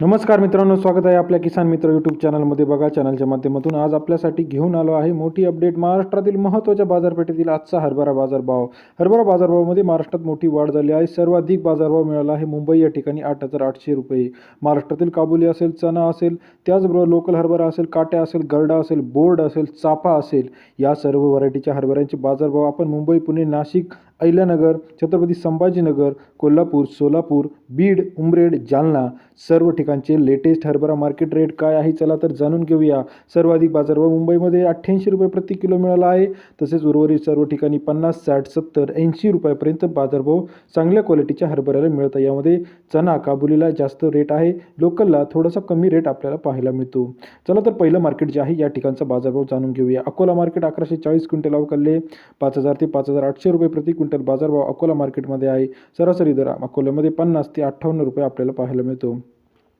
नमस्कार मित्रांनो स्वागत आहे आपल्या किसान मित्र यूट्यूब चॅनलमध्ये. बघा चॅनलच्या माध्यमातून आज आपल्यासाठी घेऊन आलो आहे मोठी अपडेट महाराष्ट्रातील महत्त्वाच्या बाजारपेठेतील आजचा हरभरा बाजारभाव. हरभरा बाजारभावामध्ये महाराष्ट्रात मोठी वाढ झाली आहे. सर्वाधिक बाजारभाव मिळाला आहे मुंबई या ठिकाणी आठ हजार आठशे रुपये. महाराष्ट्रातील काबुली असेल चना असेल त्याचबरोबर लोकल हरभरा असेल काट्या असेल गरडा असेल बोर्ड असेल चाफा असेल या सर्व व्हरायटीच्या हरभऱ्यांचे बाजारभाव आपण मुंबई पुणे नाशिक अहिल्यानगर छत्रपती संभाजीनगर कोल्हापूर सोलापूर बीड उमरेड जालना सर्व ठिकाणचे लेटेस्ट हरभरा मार्केट रेट काय आहे चला तर जाणून घेऊया. सर्वाधिक बाजारभाव मुंबईमध्ये अठ्ठ्याऐंशी रुपये प्रति किलो मिळाला आहे. तसेच उर्वरित सर्व ठिकाणी पन्नास साठ सत्तर ऐंशी रुपयापर्यंत बाजारभाव चांगल्या क्वालिटीच्या हरभऱ्याला मिळत आहे. यामध्ये चना काबुलीला जास्त रेट आहे. लोकलला थोडासा कमी रेट आपल्याला पाहायला मिळतो. चला तर पहिलं मार्केट जे आहे या ठिकाणचा बाजारभाव जाणून घेऊया. अकोला मार्केट अकराशे चाळीस क्विंटल अवकालले पाच हजार ते पाच हजार आठशे रुपये प्रति क्विंटल बाजारभाव अकोला मार्केटमध्ये आहे. सरासरी दर अकोल्यामध्ये पन्नास ते अठ्ठावन्न रुपये आपल्याला पाहायला मिळतो.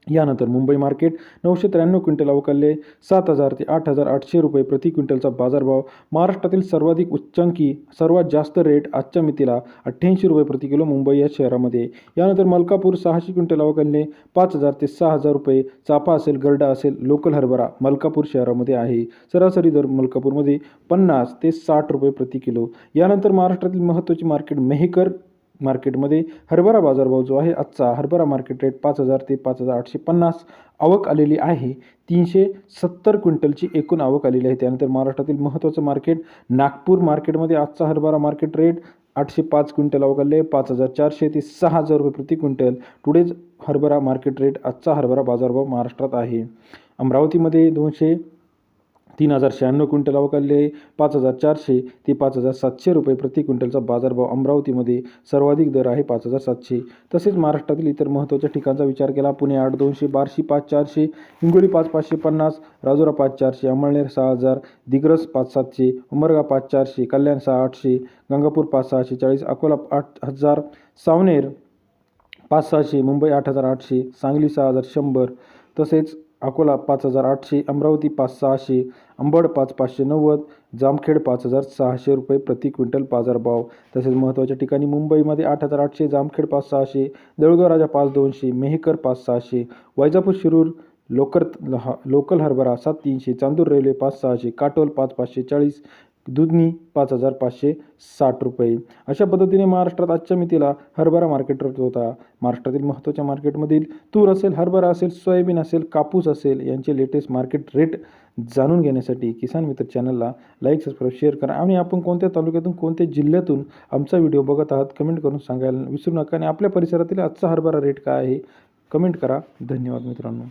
यानंतर मुंबई मार्केट नऊशे त्र्याण्णव क्विंटल अवकालले सात हजार ते आठ हजार आठशे रुपये प्रति क्विंटलचा बाजारभाव. महाराष्ट्रातील सर्वाधिक उच्चांकी सर्वात जास्त रेट आजच्या मितीला अठ्ठ्याऐंशी रुपये प्रति किलो मुंबई या शहरामध्ये. यानंतर मलकापूर सहाशे क्विंटल अवकालने पाच हजार ते सहा हजार रुपये. चाफा असेल गरडा असेल लोकल हरभरा मलकापूर शहरामध्ये आहे. सरासरी दर मलकापूरमध्ये पन्नास ते साठ रुपये प्रति किलो. यानंतर महाराष्ट्रातील महत्त्वाची मार्केट मेहकर मार्केटमध्ये हरभरा बाजारभाव जो आहे आजचा हरभरा मार्केट रेट पाच हजार ते पाच हजार आठशे पन्नास आवक आलेली आहे. तीनशे सत्तर क्विंटलची एकूण आवक आलेली आहे. त्यानंतर महाराष्ट्रातील महत्त्वाचं मार्केट नागपूर मार्केटमध्ये आजचा हरभरा मार्केट रेट आठशे पाच क्विंटल आवक आले पाच हजार चारशे ते सहा हजार रुपये प्रति क्विंटल टुडेज हरभरा मार्केट रेट आजचा हरभरा बाजारभाव महाराष्ट्रात आहे. अमरावतीमध्ये दोनशे तीन हजार शहाण्णव क्विंटल अवकालले पाच हजार चारशे ते पाच हजार सातशे रुपये प्रति क्विंटलचा बाजारभाव अमरावतीमध्ये सर्वाधिक दर आहे पाच हजार सातशे. तसेच महाराष्ट्रातील इतर महत्त्वाच्या ठिकाणचा विचार केला पुणे आठ दोनशे बार्शी पाच चारशे हिंगोली पाच पाचशे पन्नास राजुरा पाच चारशे अंमळनेर सहा हजार दिग्रस पाच सातशे उमरगा पाच चारशे कल्याण सहा आठशे गंगापूर पाच सहाशे चाळीस अकोला आठ हजार सावनेर पाच सहाशे मुंबई आठ हजार आठशे सांगली सहा हजार शंभर. तसेच अकोला पाच हजार आठशे अमरावती पाच सहाशे अंबड पाच पाचशे नव्वद जामखेड पाच हजार सहाशे रुपये प्रति क्विंटल बाजारभाव. तसेच महत्त्वाच्या ठिकाणी मुंबईमध्ये आठ हजार आठशे जामखेड पाच सहाशे देऊळगाव राजा पाच दोनशे मेहकर पाच सहाशे वैजापूर शिरूर लोकर लोकल हरभरा सात तीनशे चांदूर रेल्वे पाच सहाशे काटोल पाच पाचशे चाळीस दुधनी पाच हजार पाचशे साठ रुपये. अशा पद्धतीने महाराष्ट्रात आजच्या मितीला हरभरा मार्केट रेट होता. महाराष्ट्रातील महत्त्वाच्या मार्केटमधील तूर असेल हरभरा असेल सोयाबीन असेल कापूस असेल यांचे लेटेस्ट मार्केट रेट जाणून घेण्यासाठी किसान मित्र चॅनलला लाईक सबस्क्राईब शेअर करा. आणि आपण कोणत्या तालुक्यातून कोणत्या जिल्ह्यातून आमचा व्हिडिओ बघत आहात कमेंट करून सांगायला विसरू नका. आणि आपल्या परिसरातील आजचा हरभरा रेट काय आहे कमेंट करा. धन्यवाद मित्रांनो.